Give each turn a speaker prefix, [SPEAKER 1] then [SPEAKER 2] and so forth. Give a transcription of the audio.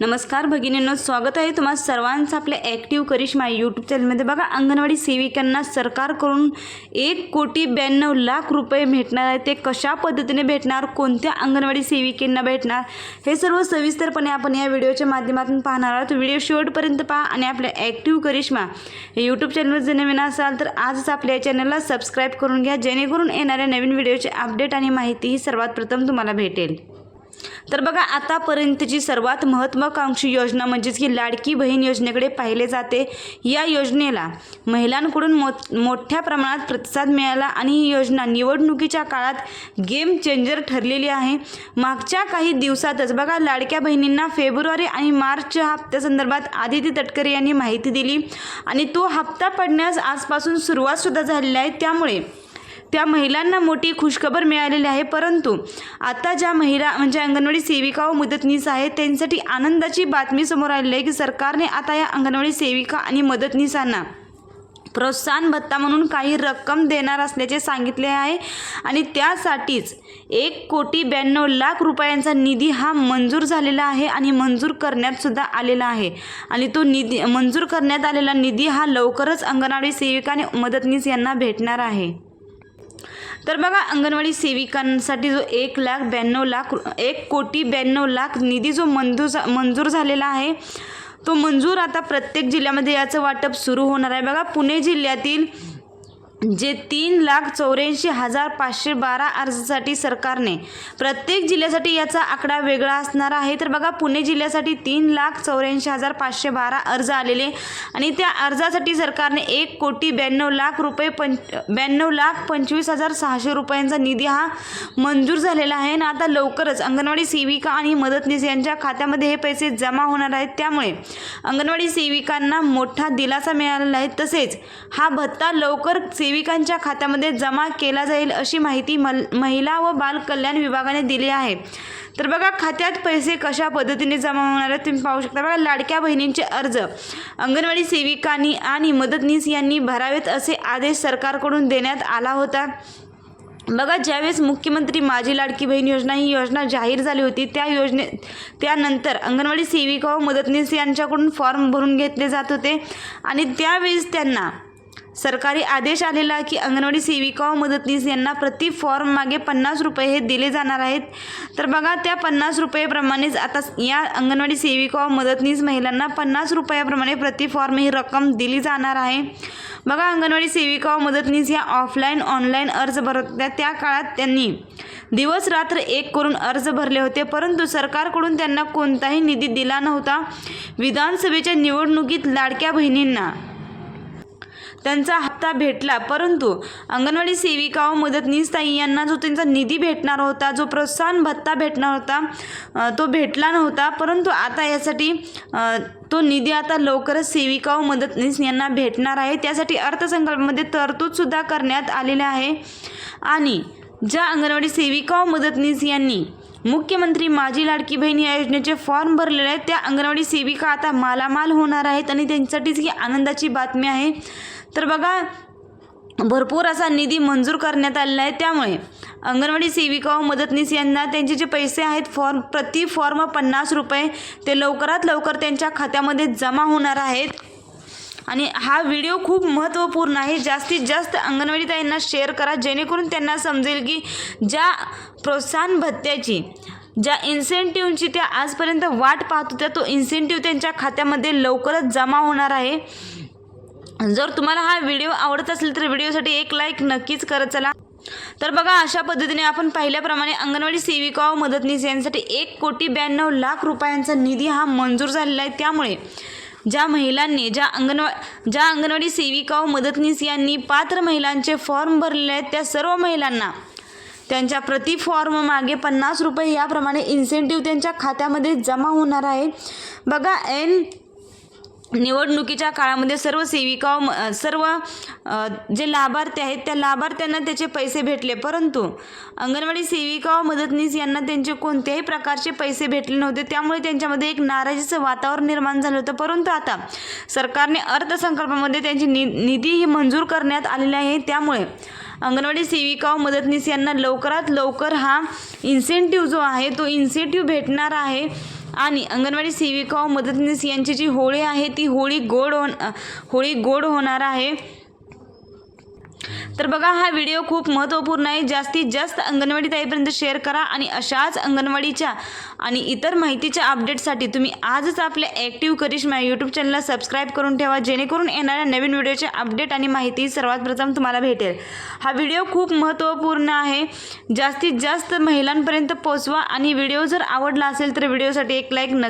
[SPEAKER 1] नमस्कार भगिनींनो स्वागत आहे तुम्हा सर्वांचं आपल्या ॲक्टिव्ह करिश्मा यूट्यूब चॅनलमध्ये बघा अंगणवाडी सेविकांना सरकारकडून एक कोटी ब्याण्णव लाख रुपये भेटणार आहे. ते कशा पद्धतीने भेटणार? कोणत्या अंगणवाडी सेविकेंना भेटणार? हे सर्व सविस्तरपणे आपण या व्हिडिओच्या माध्यमातून पाहणार आहोत. व्हिडिओ शेवटपर्यंत पहा आणि आपल्या ॲक्टिव्ह करिश्मा हे यूट्यूब चॅनलवर जर नवीन असाल तर आजच आपल्या चॅनलला सबस्क्राईब करून घ्या. जेणेकरून येणाऱ्या नवीन व्हिडिओचे अपडेट आणि माहिती ही सर्वात प्रथम तुम्हाला भेटेल. तर बघा आतापर्यंतची सर्वात महत्त्वाकांक्षी योजना म्हणजेच की लाडकी बहीण योजनेकडे पाहिले जाते या योजनेला महिलांकडून मो मोठ्या प्रमाणात प्रतिसाद मिळाला आणि ही योजना निवडणुकीच्या काळात गेम चेंजर ठरलेली आहे. मागच्या काही दिवसातच बघा लाडक्या बहिणींना फेब्रुवारी आणि मार्चच्या हप्त्यासंदर्भात आदिती तटकरे यांनी माहिती दिली आणि तो हप्ता पडण्यास आजपासून सुरुवातसुद्धा झालेली आहे. त्यामुळे त्या महिलांना मोठी खुशखबर मिळालेली आहे. परंतु आता ज्या महिला म्हणजे अंगणवाडी सेविका व मदतनीस आहेत त्यांच्यासाठी आनंदाची बातमी समोर आलेली आहे की सरकारने आता या अंगणवाडी सेविका आणि मदतनीसांना प्रोत्साहन भत्ता म्हणून काही रक्कम देणार असल्याचे सांगितले आहे आणि त्यासाठीच एक कोटी ब्याण्णव लाख रुपयांचा निधी हा मंजूर झालेला आहे आणि मंजूर करण्यात सुद्धा आलेला आहे. आणि तो निधी मंजूर करण्यात आलेला निधी हा लवकरच अंगणवाडी सेविका आणि मदतनीस यांना भेटणार आहे. तर बघा अंगणवाडी सेविकांसाठी जो एक लाख ब्याण्णव लाख एक कोटी ब्याण्णव लाख निधी जो मंजूर झा- मंजूर झालेला आहे तो मंजूर आता प्रत्येक जिल्ह्यामध्ये याचं वाटप सुरू होणार आहे. बघा पुणे जिल्ह्यातील जे तीन लाख चौऱ्याऐंशी हजार पाचशे बारा अर्जासाठी सरकारने प्रत्येक जिल्ह्यासाठी याचा आकडा वेगळा असणार आहे. तर बघा पुणे जिल्ह्यासाठी तीन लाख चौऱ्याऐंशी हजार पाचशे बारा अर्ज आलेले आणि त्या अर्जासाठी सरकारने एक कोटी ब्याण्णव लाख रुपये पंच ब्याण्णव लाख पंचवीस हजार सहाशे रुपयांचा निधी हा मंजूर झालेला आहे. आणि आता लवकरच अंगणवाडी सेविका आणि मदतनीस यांच्या खात्यामध्ये हे पैसे जमा होणार आहेत. त्यामुळे अंगणवाडी सेविकांना मोठा दिलासा मिळालेला आहे. तसेच हा भत्ता लवकर सेविकांच्या खात्यामध्ये जमा केला जाईल अशी माहिती मल महिला व बाल कल्याण विभागाने दिली आहे. तर बघा खात्यात पैसे कशा पद्धतीने जमा होणार आहेत तुम्ही पाहू शकता. बघा लाडक्या बहिणींचे अर्ज. अंगणवाडी सेविकांनी आणि मदतनीस यांनी भरावेत असे आदेश सरकारकडून देण्यात आला होता. बघा ज्यावेळेस मुख्यमंत्री माझी लाडकी बहीण योजना ही योजना जाहीर झाली होती त्या योजने त्यानंतर अंगणवाडी सेविका व मदतनीस यांच्याकडून फॉर्म भरून घेतले जात होते. आणि त्यावेळेस त्यांना सरकारी आदेश आलेला की अंगणवाडी सेविका व मदतनीस यांना प्रति फॉर्म मागे पन्नास रुपये हे दिले जाणार आहेत. तर बघा त्या पन्नास रुपयेप्रमाणेच आता या अंगणवाडी सेविका व मदतनीस महिलांना पन्नास रुपयाप्रमाणे प्रति फॉर्म ही रक्कम दिली जाणार आहे. बघा अंगणवाडी सेविका व मदतनीस या ऑफलाईन ऑनलाईन अर्ज भरत होत्या त्या काळात त्यांनी दिवस रात्र एक करून अर्ज भरले होते परंतु सरकारकडून त्यांना कोणताही निधी दिला नव्हता. विधानसभेच्या निवडणुकीत लाडक्या बहिणींना त्यांचा हप्ता भेटला. परंतु अंगणवाडी सेविका व मदतनीस ताई यांना जो त्यांचा निधी भेटणार होता जो प्रोत्साहन भत्ता भेटणार होता तो भेटला नव्हता. परंतु आता यासाठी तो निधी आता लवकरच सेविका व मदतनीस यांना भेटणार आहे. त्यासाठी अर्थसंकल्पामध्ये तरतूदसुद्धा करण्यात आलेले आहे. आणि ज्या अंगणवाडी सेविका व मदतनीस यांनी मुख्यमंत्री माझी लाडकी बहीण या योजनेचे फॉर्म भरलेले आहेत त्या अंगणवाडी सेविका आता मालामाल होणार आहेत आणि त्यांच्यासाठीच ही आनंदाची बातमी आहे. तर बघा भरपूर असा निधी मंजूर करण्यात आलेला आहे. त्यामुळे अंगणवाडी सेविका व मदतनीस यांना त्यांचे जे पैसे आहेत फॉर्म प्रति फॉर्म पन्नास रुपये ते लवकरात लवकर त्यांच्या खात्यामध्ये जमा होणार आहेत. आणि हा व्हिडिओ खूप महत्त्वपूर्ण आहे. जास्तीत जास्त अंगणवाडी ताईंना शेअर करा जेणेकरून त्यांना समजेल की ज्या प्रोत्साहन भत्त्याची ज्या इन्सेंटिव्हची त्या आजपर्यंत वाट पाहत होत्या तो इन्सेंटिव्ह त्यांच्या खात्यामध्ये लवकरच जमा होणार आहे. जर तुम्हाला हा व्हिडिओ आवडत असेल तर व्हिडिओसाठी एक लाईक नक्कीच करत चला. तर बघा अशा पद्धतीने आपण पाहिल्याप्रमाणे अंगणवाडी सेविका व मदतनीस यांसाठी एक कोटी ब्याण्णव लाख रुपयांचा निधी हा मंजूर झालेला आहे. त्यामुळे ज्या महिलांनी ज्या अंगणवा ज्या अंगणवाडी सेविका व मदतनीस यांनी पात्र महिलांचे फॉर्म भरलेले आहेत त्या सर्व महिलांना त्यांच्या प्रति फॉर्म मागे पन्नास रुपये याप्रमाणे इन्सेंटिव्ह त्यांच्या खात्यामध्ये जमा होणार आहे. बघा एन निवडणुकीच्या काळामध्ये सर्व सेविका म- सर्व जे लाभार्थी आहेत त्या लाभार्थ्यांना त्याचे पैसे भेटले. परंतु अंगणवाडी सेविका व मदतनीस यांना त्यांचे कोणत्याही प्रकारचे पैसे भेटले नव्हते. त्यामुळे त्यांच्यामध्ये एक नाराजीचं वातावरण निर्माण झालं होतं. परंतु आता सरकारने अर्थसंकल्पामध्ये त्यांची नि निधी ही मंजूर करण्यात आलेली आहे. त्यामुळे अंगणवाडी सेविका व मदतनीस यांना लवकरात लवकर हा इन्सेंटिव्ह जो आहे तो इन्सेंटिव्ह भेटणार आहे. आणि अंगणवाडी सेविका व मदतनीस यांची जी होळी आहे ती होळी गोड होण होळी गोड होणार आहे. तर बघा हा व्हिडिओ खूप महत्त्वपूर्ण आहे. जास्तीत जास्त अंगणवाडी ताईपर्यंत शेअर करा आणि अशाच अंगणवाडीच्या आणि इतर माहितीच्या अपडेटसाठी तुम्ही आजच आपल्या ॲक्टिव्ह करिश्मा यूट्यूब चॅनलला सबस्क्राईब करून ठेवा. जेणेकरून येणाऱ्या नवीन व्हिडिओचे अपडेट आणि माहिती सर्वात प्रथम तुम्हाला भेटेल. हा व्हिडिओ खूप महत्त्वपूर्ण आहे. जास्तीत जास्त महिलांपर्यंत पोचवा आणि व्हिडिओ जर आवडला असेल तर व्हिडिओसाठी एक लाईक